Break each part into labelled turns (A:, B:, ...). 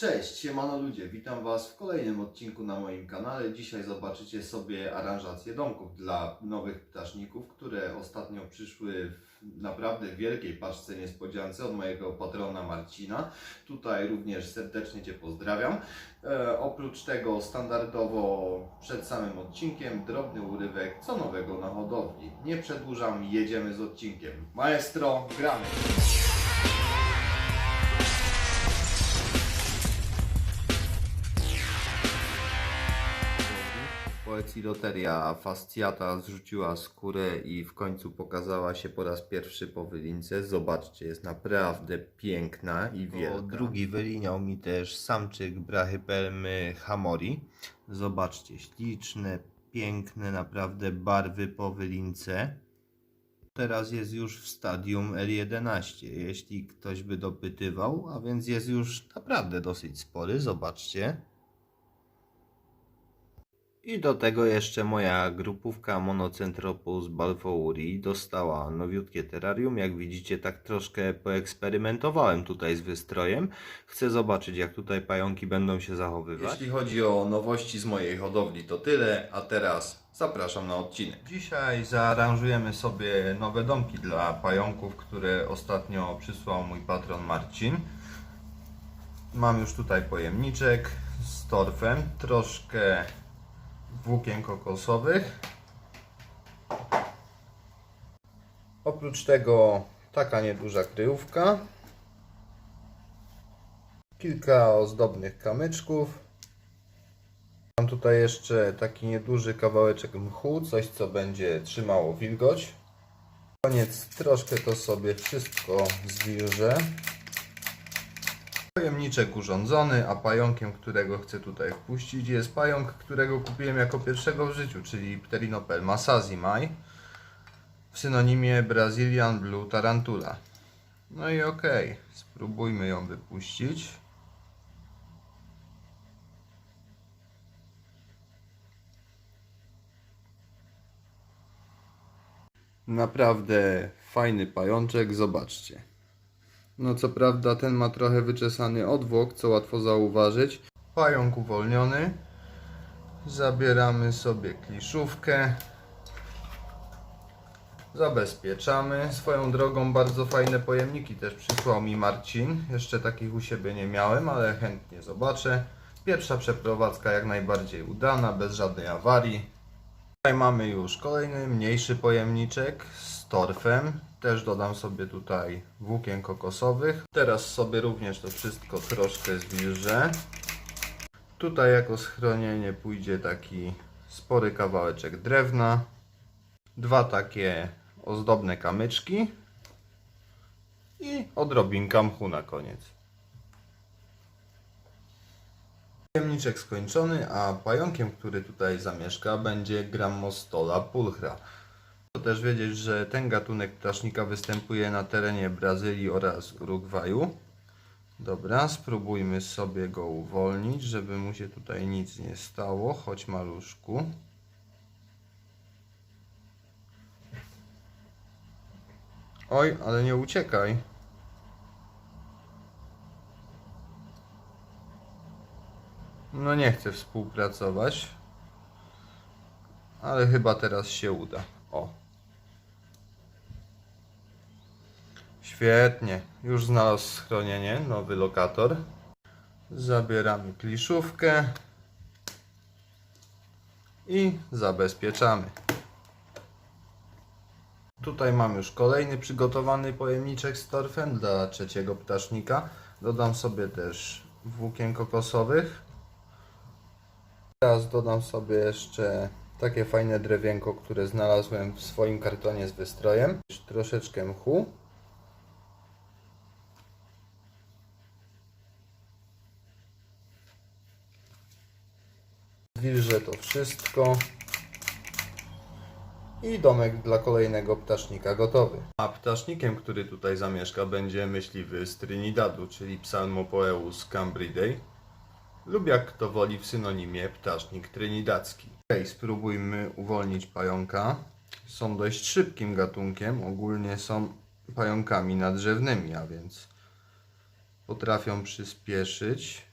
A: Cześć, siemano ludzie, witam Was w kolejnym odcinku na moim kanale. Dzisiaj zobaczycie sobie aranżację domków dla nowych ptaszników, które ostatnio przyszły w naprawdę wielkiej paczce niespodziance od mojego patrona Marcina. Tutaj również serdecznie Cię pozdrawiam. E, oprócz tego standardowo przed samym odcinkiem drobny urywek co nowego na hodowli. Nie przedłużam, jedziemy z odcinkiem. Maestro, gramy! Poeciloteria fasciata zrzuciła skórę i w końcu pokazała się po raz pierwszy po wylince. Zobaczcie, jest naprawdę piękna i wielka. O, drugi wyliniał mi też samczyk brachypelmy hamori. Zobaczcie, śliczne, piękne naprawdę barwy po wylince. Teraz jest już w stadium L11, jeśli ktoś by dopytywał, a więc jest już naprawdę dosyć spory, zobaczcie. I do tego jeszcze moja grupówka Monocentropus balfouri dostała nowiutkie terrarium. Jak widzicie, tak troszkę poeksperymentowałem tutaj z wystrojem. Chcę zobaczyć, jak tutaj pająki będą się zachowywać. Jeśli chodzi o nowości z mojej hodowli, to tyle, a teraz zapraszam na odcinek. Dzisiaj zaaranżujemy sobie nowe domki dla pająków, które ostatnio przysłał mój patron Marcin. Mam już tutaj pojemniczek z torfem, troszkę włókien kokosowych. Oprócz tego taka nieduża kryjówka. Kilka ozdobnych kamyczków. Mam tutaj jeszcze taki nieduży kawałeczek mchu, coś co będzie trzymało wilgoć. Koniec troszkę to sobie wszystko zwilżę. Pojemniczek urządzony, a pająkiem, którego chcę tutaj wpuścić jest pająk, którego kupiłem jako pierwszego w życiu, czyli Pterinopelma sazimai w synonimie Brazilian Blue Tarantula. No i okej, spróbujmy ją wypuścić. Naprawdę fajny pajączek, zobaczcie. No co prawda ten ma trochę wyczesany odwłok, co łatwo zauważyć. Pająk uwolniony. Zabieramy sobie kliszówkę. Zabezpieczamy. Swoją drogą bardzo fajne pojemniki też przysłał mi Marcin. Jeszcze takich u siebie nie miałem, ale chętnie zobaczę. Pierwsza przeprowadzka jak najbardziej udana, bez żadnej awarii. Tutaj mamy już kolejny mniejszy pojemniczek z torfem. Też dodam sobie tutaj włókien kokosowych. Teraz sobie również to wszystko troszkę zwilżę. Tutaj jako schronienie pójdzie taki spory kawałeczek drewna. Dwa takie ozdobne kamyczki. I odrobinka mchu na koniec. Pojemniczek skończony, a pająkiem, który tutaj zamieszka, będzie Grammostola pulchra. Warto też wiedzieć, że ten gatunek ptasznika występuje na terenie Brazylii oraz Urugwaju. Dobra, spróbujmy sobie go uwolnić, żeby mu się tutaj nic nie stało, choć maluszku. Oj, ale nie uciekaj. No nie chcę współpracować. Ale chyba teraz się uda. O. Świetnie. Już znalazł schronienie, nowy lokator. Zabieramy kliszówkę. I zabezpieczamy. Tutaj mam już kolejny przygotowany pojemniczek z torfem dla trzeciego ptasznika. Dodam sobie też włókien kokosowych. Teraz dodam sobie jeszcze takie fajne drewienko, które znalazłem w swoim kartonie z wystrojem. Troszeczkę mchu. Zwilżę to wszystko. I domek dla kolejnego ptasznika gotowy. A ptasznikiem, który tutaj zamieszka, będzie myśliwy z Trinidadu, czyli Psalmopoeus cambridae lub jak kto woli w synonimie ptasznik trinidadzki. Ok, spróbujmy uwolnić pająka. Są dość szybkim gatunkiem, ogólnie są pająkami nadrzewnymi, a więc potrafią przyspieszyć.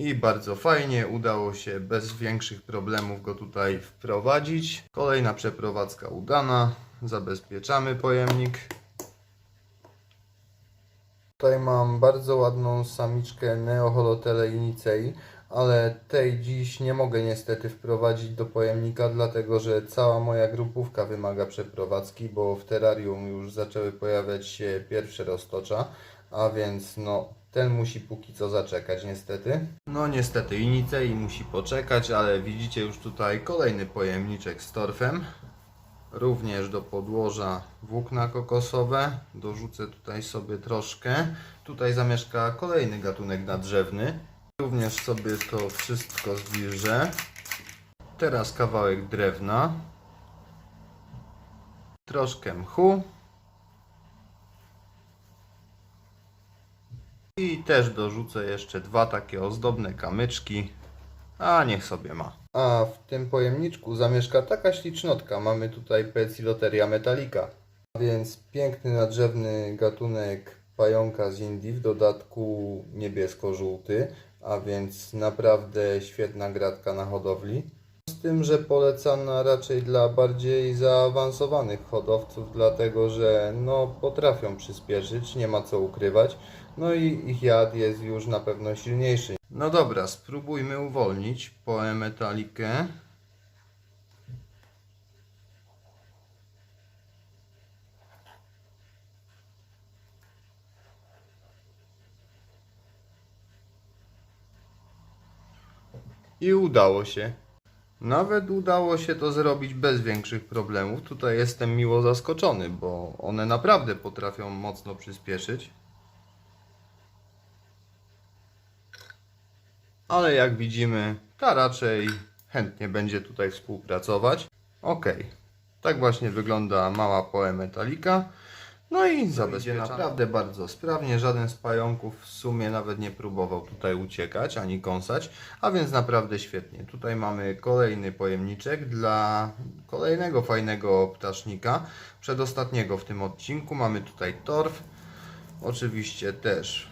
A: I bardzo fajnie udało się bez większych problemów go tutaj wprowadzić. Kolejna przeprowadzka udana. Zabezpieczamy pojemnik. Tutaj mam bardzo ładną samiczkę Neoholotele Inicei, ale tej dziś nie mogę niestety wprowadzić do pojemnika, dlatego że cała moja grupówka wymaga przeprowadzki, bo w terrarium już zaczęły pojawiać się pierwsze roztocza, a więc no ten musi póki co zaczekać niestety. No niestety Inicei musi poczekać, ale widzicie już tutaj kolejny pojemniczek z torfem. Również do podłoża włókna kokosowe. Dorzucę tutaj sobie troszkę. Tutaj zamieszka kolejny gatunek nadrzewny. Również sobie to wszystko zbliżę. Teraz kawałek drewna. Troszkę mchu. I też dorzucę jeszcze dwa takie ozdobne kamyczki. A niech sobie ma. A w tym pojemniczku zamieszka taka ślicznotka. Mamy tutaj Peciloteria metallica. A więc piękny nadrzewny gatunek pająka z Indii, w dodatku niebiesko-żółty, a więc naprawdę świetna gratka na hodowli. Z tym, że polecana raczej dla bardziej zaawansowanych hodowców, dlatego że no, potrafią przyspieszyć, nie ma co ukrywać. No i ich jad jest już na pewno silniejszy. No dobra, spróbujmy uwolnić poę metalikę. I udało się. Nawet udało się to zrobić bez większych problemów. Tutaj jestem miło zaskoczony, bo one naprawdę potrafią mocno przyspieszyć. Ale jak widzimy, ta raczej chętnie będzie tutaj współpracować. Ok, tak właśnie wygląda mała poe metalika. No i zabezpieczamy. naprawdę bardzo sprawnie. Żaden z pająków w sumie nawet nie próbował tutaj uciekać ani kąsać, a więc naprawdę świetnie. Tutaj mamy kolejny pojemniczek dla kolejnego fajnego ptasznika. Przedostatniego w tym odcinku mamy tutaj torf. Oczywiście też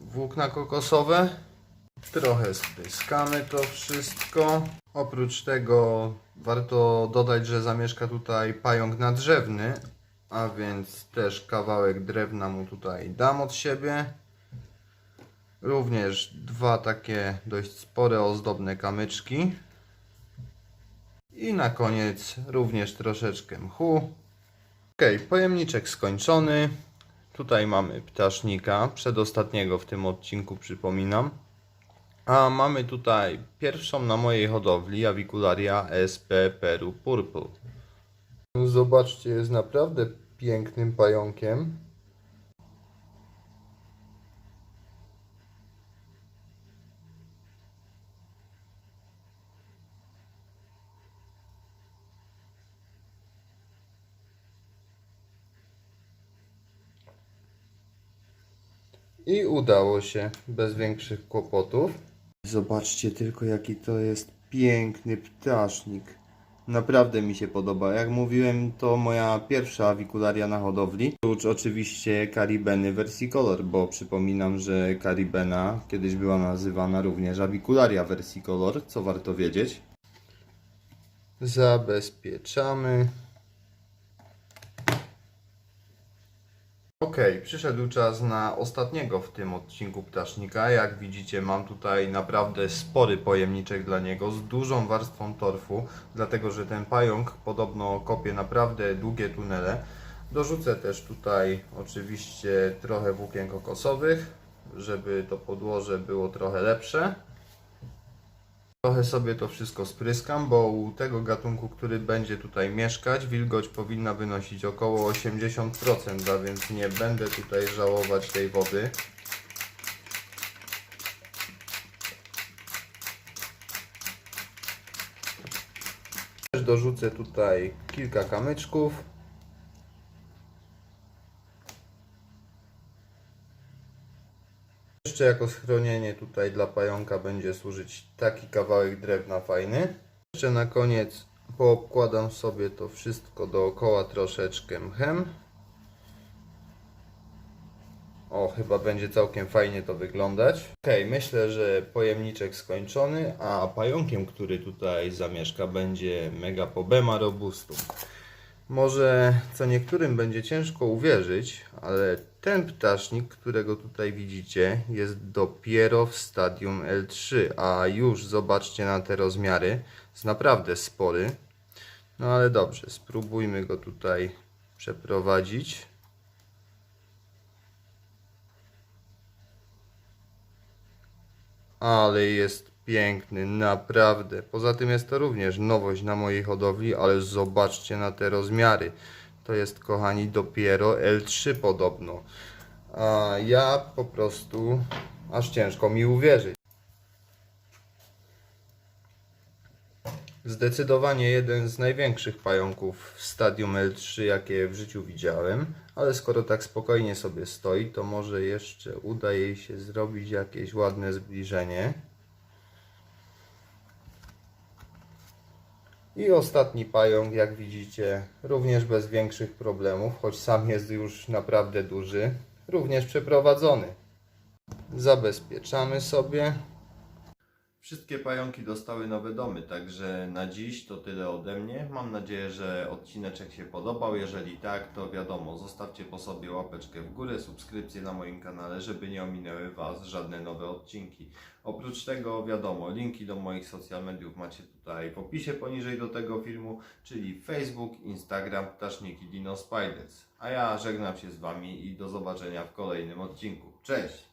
A: włókna kokosowe. Trochę spryskamy to wszystko. Oprócz tego warto dodać, że zamieszka tutaj pająk nadrzewny, a więc też kawałek drewna mu tutaj dam od siebie. Również dwa takie dość spore ozdobne kamyczki. I na koniec również troszeczkę mchu. Ok, pojemniczek skończony. Tutaj mamy ptasznika, przedostatniego w tym odcinku przypominam. A mamy tutaj pierwszą na mojej hodowli Avicularia SP Peru Purple. Zobaczcie, jest naprawdę pięknym pająkiem. I udało się bez większych kłopotów. Zobaczcie tylko jaki to jest piękny ptasznik. Naprawdę mi się podoba. Jak mówiłem, to moja pierwsza awikularia na hodowli. Prócz oczywiście Caribeny versicolor, bo przypominam, że Caribena kiedyś była nazywana również awikularia versicolor, co warto wiedzieć. Zabezpieczamy. Ok, przyszedł czas na ostatniego w tym odcinku ptasznika. Jak widzicie, mam tutaj naprawdę spory pojemniczek dla niego z dużą warstwą torfu, dlatego że ten pająk podobno kopie naprawdę długie tunele. Dorzucę też tutaj oczywiście trochę włókien kokosowych, żeby to podłoże było trochę lepsze. Trochę sobie to wszystko spryskam, bo u tego gatunku, który będzie tutaj mieszkać, wilgoć powinna wynosić około 80%, a więc nie będę tutaj żałować tej wody. Też dorzucę tutaj kilka kamyczków. Jeszcze jako schronienie tutaj dla pająka będzie służyć taki kawałek drewna fajny. Jeszcze na koniec poobkładam sobie to wszystko dookoła troszeczkę mchem. O, chyba będzie całkiem fajnie to wyglądać. Okej, myślę, że pojemniczek skończony, a pająkiem, który tutaj zamieszka, będzie Megapobema robustum. Może co niektórym będzie ciężko uwierzyć, ale ten ptasznik, którego tutaj widzicie, jest dopiero w stadium L3, a już zobaczcie na te rozmiary, jest naprawdę spory. No ale dobrze, spróbujmy go tutaj przeprowadzić. Ale jest piękny, naprawdę. Poza tym jest to również nowość na mojej hodowli, ale zobaczcie na te rozmiary. To jest, kochani, dopiero L3 podobno. A ja po prostu aż ciężko mi uwierzyć. Zdecydowanie jeden z największych pająków w stadium L3, jakie w życiu widziałem, ale skoro tak spokojnie sobie stoi, to może jeszcze uda jej się zrobić jakieś ładne zbliżenie. I ostatni pająk, jak widzicie, również bez większych problemów, choć sam jest już naprawdę duży, również przeprowadzony. Zabezpieczamy sobie. Wszystkie pająki dostały nowe domy, także na dziś to tyle ode mnie. Mam nadzieję, że odcineczek się podobał. Jeżeli tak, to wiadomo, zostawcie po sobie łapeczkę w górę, subskrypcję na moim kanale, żeby nie ominęły Was żadne nowe odcinki. Oprócz tego, wiadomo, linki do moich social mediów macie tutaj w opisie poniżej do tego filmu, czyli Facebook, Instagram, Ptaszniki Dino Spiders. A ja żegnam się z Wami i do zobaczenia w kolejnym odcinku. Cześć!